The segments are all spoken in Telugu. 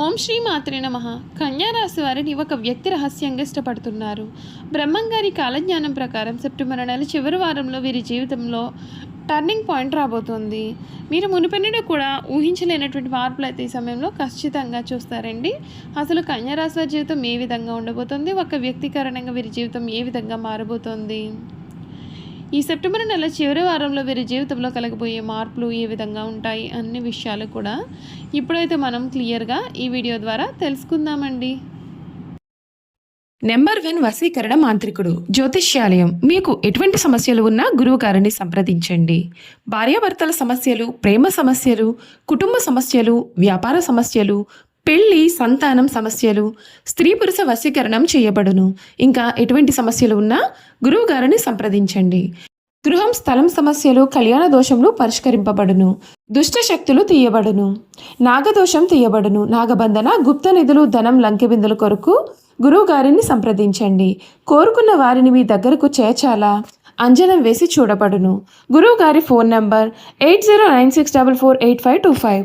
ఓం శ్రీ మాత్రే నమ. కన్యారాశి వారిని ఒక వ్యక్తి రహస్యంగా ఇష్టపడుతున్నారు. బ్రహ్మంగారి కాలజ్ఞానం ప్రకారం సెప్టెంబర్ నెల చివరి వారంలో వీరి జీవితంలో టర్నింగ్ పాయింట్ రాబోతుంది. మీరు మునిపెన్నడూ కూడా ఊహించలేనటువంటి మార్పులు అయితే ఈ సమయంలో ఖచ్చితంగా చూస్తారండి. అసలు కన్యారాశి వారి జీవితం ఏ విధంగా ఉండబోతుంది? ఒక వ్యక్తి కారణంగా వీరి జీవితం ఏ విధంగా మారబోతోంది? ఈ సెప్టెంబర్ నెల చివరి వారంలో వీరి జీవితంలో కలగబోయే మార్పులు ఏ విధంగా ఉంటాయి అన్ని విషయాలు కూడా ఇప్పుడైతే మనం క్లియర్గా ఈ వీడియో ద్వారా తెలుసుకుందామండి. నెంబర్ వన్ వశీకరణ మాంత్రికుడు జ్యోతిష్యాలయం. మీకు ఎటువంటి సమస్యలు ఉన్నా గురువు గారిని సంప్రదించండి. భార్యాభర్తల సమస్యలు ప్రేమ సమస్యలు కుటుంబ సమస్యలు వ్యాపార సమస్యలు పెళ్ళి సంతానం సమస్యలు స్త్రీ పురుష వశీకరణం చేయబడును. ఇంకా ఎటువంటి సమస్యలు ఉన్నా గురువు గారిని సంప్రదించండి. గృహం స్థలం సమస్యలు కళ్యాణ దోషములు పరిష్కరింపబడును. దుష్ట శక్తులు తీయబడును. నాగదోషం తీయబడును. నాగబంధన గుప్త నిధులు ధనం లంకెబిందుల కొరకు గురువు గారిని సంప్రదించండి. కోరుకున్న వారిని మీ దగ్గరకు చేర్చాలా? అంజనం వేసి చూడబడును. గురువు గారి phone number eight zero nine six double four eight five two five.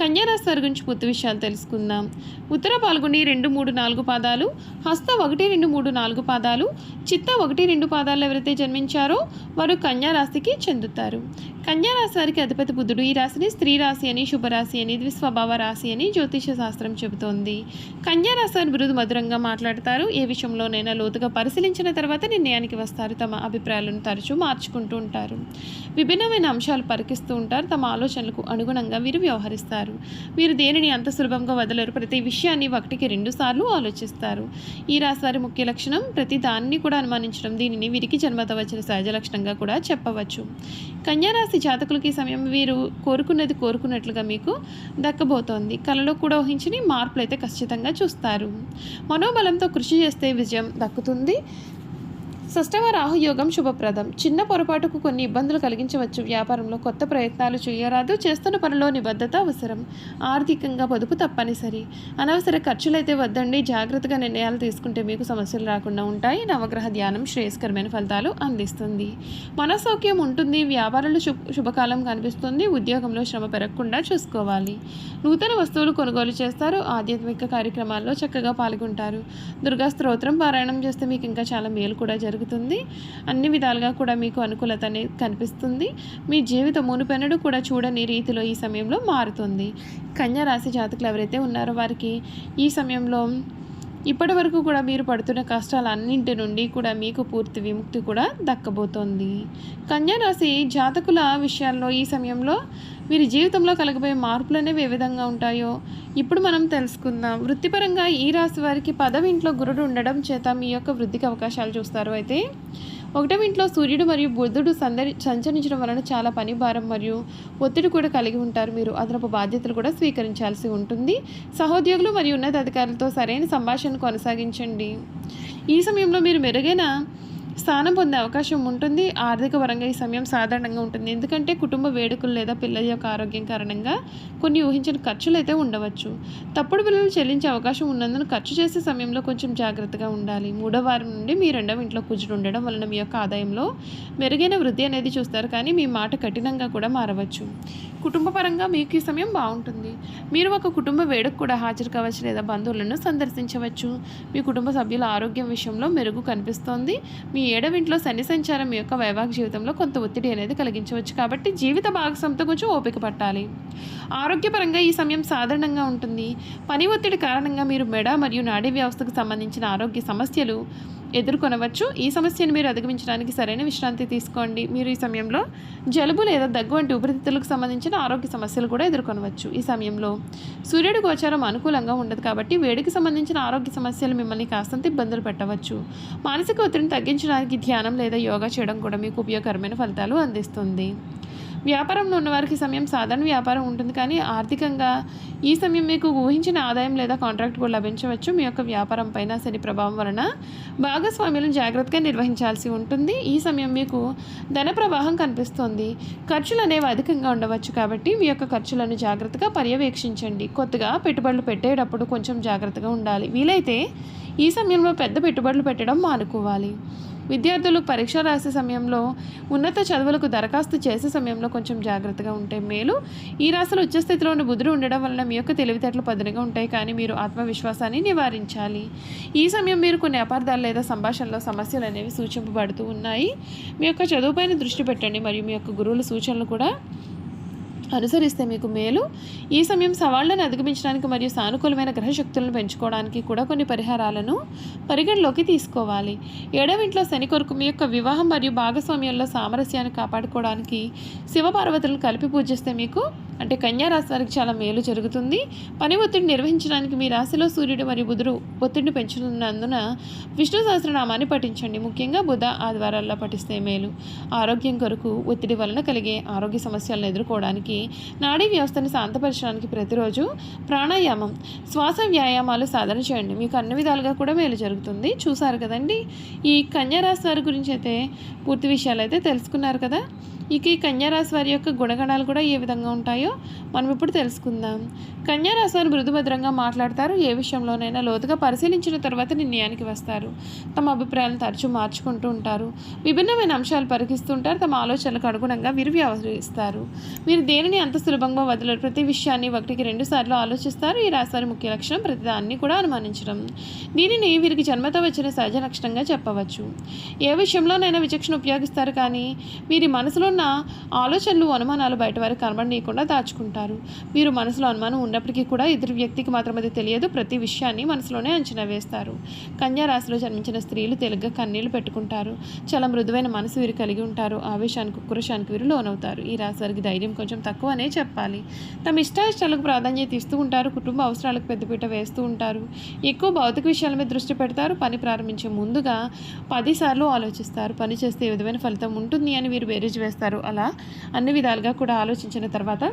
కన్యారాశి వారి గురించి పూర్తి విషయాలు తెలుసుకుందాం. ఉత్తర పాల్గొని రెండు మూడు నాలుగు పాదాలు హస్త ఒకటి రెండు మూడు నాలుగు పాదాలు చిత్త ఒకటి రెండు పాదాలు ఎవరైతే జన్మించారో వారు కన్యారాశికి చెందుతారు. కన్యారాశి వారికి అధిపతి బుద్ధుడు ఈ రాశిని స్త్రీ రాశి అని శుభరాశి అని ద్విస్వభావ రాశి అని జ్యోతిష శాస్త్రం చెబుతోంది. కన్యా వారి వారు మృదు మధురంగా మాట్లాడతారు. ఏ విషయంలోనైనా లోతుగా పరిశీలించిన తర్వాత నిర్ణయానికి వస్తారు. తమ అభిప్రాయాలను తరచూ మార్చుకుంటూ ఉంటారు. విభిన్నమైన అంశాలు పరికిస్తూ ఉంటారు. తమ ఆలోచనలకు అనుగుణంగా వీరు వ్యవహరిస్తారు. వీరు దేనిని అంత సులభంగా వదలరు? ప్రతి విషయాన్ని ఒకటికి రెండు సార్లు ఆలోచిస్తారు. ఈ రాశివారి ముఖ్య లక్షణం ప్రతి దాన్ని కూడా అనుమానించడం. దీనిని వీరికి జన్మత వచ్చిన సహజ లక్షణంగా కూడా చెప్పవచ్చు. కన్యారాశి జాతకులకి సమయం వీరు కోరుకున్నది కోరుకున్నట్లుగా మీకు దక్కబోతోంది. కలలో కూడా ఊహించని మార్పులు అయితే ఖచ్చితంగా చూస్తారు. మనోబలంతో కృషి చేస్తే విజయం దక్కుతుంది. షష్టమ రాహుయోగం శుభప్రదం. చిన్న పొరపాటుకు కొన్ని ఇబ్బందులు కలిగించవచ్చు. వ్యాపారంలో కొత్త ప్రయత్నాలు చేయరాదు. చేస్తున్న పనిలో నిబద్ధత అవసరం. ఆర్థికంగా పొదుపు తప్పనిసరి. అనవసర ఖర్చులైతే వద్దండి. జాగ్రత్తగా నిర్ణయాలు తీసుకుంటే మీకు సమస్యలు రాకుండా ఉంటాయి. నవగ్రహ ధ్యానం శ్రేయస్కరమైన ఫలితాలు అందిస్తుంది. మనసౌక్యం ఉంటుంది. వ్యాపారంలో శుభ శుభకాలం కనిపిస్తుంది. ఉద్యోగంలో శ్రమ పెరగకుండా చూసుకోవాలి. నూతన వస్తువులు కొనుగోలు చేస్తారు. ఆధ్యాత్మిక కార్యక్రమాల్లో చక్కగా పాల్గొంటారు. దుర్గా స్తోత్రం పారాయణం చేస్తే మీకు ఇంకా చాలా మేలు కూడా జరుగుతుంది. అన్ని విధాలుగా కూడా మీకు అనుకూలత అనేది కనిపిస్తుంది. మీ జీవితం మునుపెనడు కూడా చూడని రీతిలో ఈ సమయంలో మారుతుంది. కన్యా రాశి జాతకులు ఎవరైతే ఉన్నారో వారికి ఈ సమయంలో ఇప్పటి వరకు కూడా మీరు పడుతున్న కష్టాలన్నింటి నుండి కూడా మీకు పూర్తి విముక్తి కూడా దక్కబోతోంది. కన్యారాశి జాతకుల విషయాల్లో ఈ సమయంలో వీరి జీవితంలో కలగబోయే మార్పులు అనేవి ఏ విధంగా ఉంటాయో ఇప్పుడు మనం తెలుసుకుందాం. వృత్తిపరంగా ఈ రాశి వారికి పదవి ఇంట్లో గురుడు ఉండడం చేత మీ యొక్క వృద్ధికి అవకాశాలు చూస్తారు అయితే. ఒకటవ ఇంట్లో సూర్యుడు మరియు బుధుడు సందరి సంచరించడం వలన చాలా పని భారం మరియు ఒత్తిడి కూడా కలిగి ఉంటారు. మీరు అదనపు బాధ్యతలు కూడా స్వీకరించాల్సి ఉంటుంది. సహోద్యోగులు మరియు ఉన్నతాధికారులతో సరైన సంభాషణ కొనసాగించండి. ఈ సమయంలో మీరు మెరుగైన స్థానం పొందే అవకాశం ఉంటుంది. ఆర్థిక పరంగా ఈ సమయం సాధారణంగా ఉంటుంది. ఎందుకంటే కుటుంబ వేడుకలు లేదా పిల్లల యొక్క ఆరోగ్యం కారణంగా కొన్ని ఊహించిన ఖర్చులు అయితే ఉండవచ్చు. తప్పుడు బిల్లులు చెల్లించే అవకాశం ఉన్నందున ఖర్చు చేసే సమయంలో కొంచెం జాగ్రత్తగా ఉండాలి. మూడో వారం నుండి మీ రెండవ ఇంట్లో కుజుడు ఉండడం వలన మీ యొక్క ఆదాయంలో మెరుగైన వృద్ధి అనేది చూస్తారు. కానీ మీ మాట కఠినంగా కూడా మారవచ్చు. కుటుంబపరంగా మీకు ఈ సమయం బాగుంటుంది. మీరు ఒక కుటుంబ వేడుక కూడా హాజరు కావచ్చు లేదా బంధువులను సందర్శించవచ్చు. మీ కుటుంబ సభ్యుల ఆరోగ్యం విషయంలో మెరుగు కనిపిస్తోంది. మీ ఏడవింట్లో శని సంచారం యొక్క వైవాహిక జీవితంలో కొంత ఒత్తిడి అనేది కలిగించవచ్చు. కాబట్టి జీవిత భాగస్వామితో కొంచెం ఓపిక పట్టాలి. ఆరోగ్యపరంగా ఈ సమయం సాధారణంగా ఉంటుంది. పని ఒత్తిడి కారణంగా మీరు మెడ మరియు నాడీ వ్యవస్థకు సంబంధించిన ఆరోగ్య సమస్యలు ఎదుర్కొనవచ్చు. ఈ సమస్యను మీరు అధిగమించడానికి సరైన విశ్రాంతి తీసుకోండి. మీరు ఈ సమయంలో జలుబు లేదా దగ్గు వంటి ఉపరితిత్తులకు సంబంధించిన ఆరోగ్య సమస్యలు కూడా ఎదుర్కొనవచ్చు. ఈ సమయంలో సూర్యుడి గోచారం అనుకూలంగా ఉండదు కాబట్టి వేడికి సంబంధించిన ఆరోగ్య సమస్యలు మిమ్మల్ని కాస్తంత ఇబ్బందులు పెట్టవచ్చు. మానసిక ఒత్తిడిని తగ్గించడానికి ధ్యానం లేదా యోగా చేయడం కూడా మీకు ఉపయోగకరమైన ఫలితాలు అందిస్తుంది. వ్యాపారంలో ఉన్నవారికి సమయం సాధారణ వ్యాపారం ఉంటుంది కానీ ఆర్థికంగా ఈ సమయం మీకు ఊహించిన ఆదాయం లేదా కాంట్రాక్ట్ కూడా లభించవచ్చు. మీ యొక్క వ్యాపారం పైన శని ప్రభావం వలన భాగస్వామ్యులను జాగ్రత్తగా నిర్వహించాల్సి ఉంటుంది. ఈ సమయం మీకు ధన ప్రవాహం కనిపిస్తుంది. ఖర్చులు అనేవి అధికంగా ఉండవచ్చు కాబట్టి మీ యొక్క ఖర్చులను జాగ్రత్తగా పర్యవేక్షించండి. కొత్తగా పెట్టుబడులు పెట్టేటప్పుడు కొంచెం జాగ్రత్తగా ఉండాలి. వీలైతే ఈ సమయంలో పెద్ద పెట్టుబడులు పెట్టడం మానుకోవాలి. విద్యార్థులు పరీక్ష రాసే సమయంలో ఉన్నత చదువులకు దరఖాస్తు చేసే సమయంలో కొంచెం జాగ్రత్తగా ఉంటే మేలు. ఈ రాశులు ఉచ్చస్థితిలో ఉన్న బుధుడు ఉండడం వలన మీ యొక్క తెలివితేటలు పదునుగా ఉంటాయి. కానీ మీరు ఆత్మవిశ్వాసాన్ని నివారించాలి. ఈ సమయం మీరు కొన్ని అపార్థాలు లేదా సంభాషణలో సమస్యలు అనేవి సూచింపబడుతూ ఉన్నాయి. మీ యొక్క చదువుపైన దృష్టి పెట్టండి. మరియు మీ యొక్క గురువుల సూచనలు కూడా అనుసరిస్తే మీకు మేలు. ఈ సమయం సవాళ్ళను అధిగమించడానికి మరియు సానుకూలమైన గ్రహశక్తులను పెంచుకోవడానికి కూడా కొన్ని పరిహారాలను పరిగణలోకి తీసుకోవాలి. ఏడవ ఇంట్లో శని కొరకు మీ యొక్క వివాహం మరియు భాగస్వామ్యంలో సామరస్యాన్ని కాపాడుకోవడానికి శివపార్వతులను కలిపి పూజిస్తే మీకు అంటే కన్యా రాశి వారికి చాలా మేలు జరుగుతుంది. పని ఒత్తిడి నిర్వహించడానికి మీ రాశిలో సూర్యుడు మరియు బుధుడు ఒత్తిడిని పెంచుతున్నందున విష్ణు సహస్రనామాన్ని పఠించండి. ముఖ్యంగా బుధ ఆదివారాల్లో పఠిస్తే మేలు. ఆరోగ్యం కొరకు ఒత్తిడి వలన కలిగే ఆరోగ్య సమస్యలను ఎదుర్కోవడానికి నాడీ వ్యవస్థను శాంతపరచడానికి ప్రతిరోజు ప్రాణాయామం శ్వాస వ్యాయామాలు సాధన చేయండి. మీకు అన్ని విధాలుగా కూడా మేలు జరుగుతుంది. చూసారు కదండి? ఈ కన్యా రాశి వారి గురించి అయితే పూర్తి విషయాలు అయితే తెలుసుకున్నారు కదా? ఇక ఈ కన్యారాశి వారి యొక్క గుణగణాలు కూడా ఏ విధంగా ఉంటాయో మనం ఇప్పుడు తెలుసుకుందాం. కన్యారాశి వారు మృదుభద్రంగా మాట్లాడతారు. ఏ విషయంలోనైనా లోతుగా పరిశీలించిన తర్వాత నిర్ణయానికి వస్తారు. తమ అభిప్రాయాలను తరచూ మార్చుకుంటూ ఉంటారు. విభిన్నమైన అంశాలు పరికిస్తుంటారు తమ ఆలోచనలకు అనుగుణంగా వీరు వ్యవహరిస్తారు. మీరు దేనిని అంత సులభంగా వదలరు? ప్రతి విషయాన్ని ఒకటికి రెండు సార్లు ఆలోచిస్తారు. ఈ రాశి వారి ముఖ్య లక్షణం ప్రతిదాన్ని కూడా అనుమానించడం. దీనిని వీరికి జన్మతో వచ్చిన సహజ లక్షణంగా చెప్పవచ్చు. ఏ విషయంలోనైనా విచక్షణ ఉపయోగిస్తారు కానీ వీరి మనసులో ఉన్న ఆలోచనలు అనుమానాలు బయట వారికి కనబడనీయకుండా దాచుకుంటారు. మీరు మనసులో అనుమానం ఉన్నప్పటికీ కూడా ఇద్దరు వ్యక్తికి మాత్రం అది తెలియదు. ప్రతి విషయాన్ని మనసులోనే అంచనా వేస్తారు. కన్యా రాశిలో జన్మించిన స్త్రీలు తెలుగ్గా కన్నీళ్ళు పెట్టుకుంటారు. చాలా మృదువైన మనసు వీరు కలిగి ఉంటారు. ఆవేశానికి ఉక్రోషానికి వీరు లోనవుతారు. ఈ రాశి వారికి ధైర్యం కొంచెం తక్కువనే చెప్పాలి. తమ ఇష్టాయిష్టాలకు ప్రాధాన్యత ఇస్తూ ఉంటారు. కుటుంబ అవసరాలకు పెద్దపీట వేస్తూ ఉంటారు. ఎక్కువ భౌతిక విషయాల మీద దృష్టి పెడతారు. పని ప్రారంభించే ముందుగా పదిసార్లు ఆలోచిస్తారు. పని చేస్తే ఏ విధమైన ఫలితం ఉంటుంది అని వీరు బేరీజ్ వేస్తారు. అలా అన్ని విధాలుగా కూడా ఆలోచించిన తర్వాత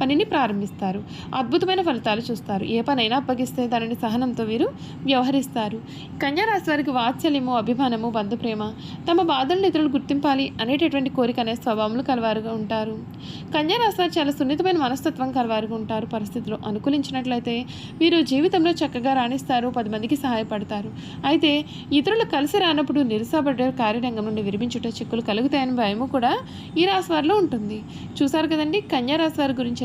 పనిని ప్రారంభిస్తారు. అద్భుతమైన ఫలితాలు చూస్తారు. ఏ పనైనా అప్పగిస్తే దానిని సహనంతో వీరు వ్యవహరిస్తారు. కన్యా రాశి వారికి వాత్సల్యము అభిమానము బంధుప్రేమ తమ బాధలను ఇతరులు గుర్తింపాలి అనేటటువంటి కోరిక అనే స్వభావములు కలవారుగా ఉంటారు. కన్యారాశి వారు చాలా సున్నితమైన మనస్తత్వం కలవారుగా ఉంటారు. పరిస్థితులు అనుకూలించినట్లయితే వీరు జీవితంలో చక్కగా రాణిస్తారు పది మందికి సహాయపడతారు. అయితే ఇతరులు కలిసి రానప్పుడు నిరుసాబడ్డ కార్యరంగం నుండి విరమించుట చిక్కులు కలుగుతాయని భయము కూడా ఈ రాశి వారిలో ఉంటుంది. చూసారు కదండి కన్యా రాశి వారి గురించి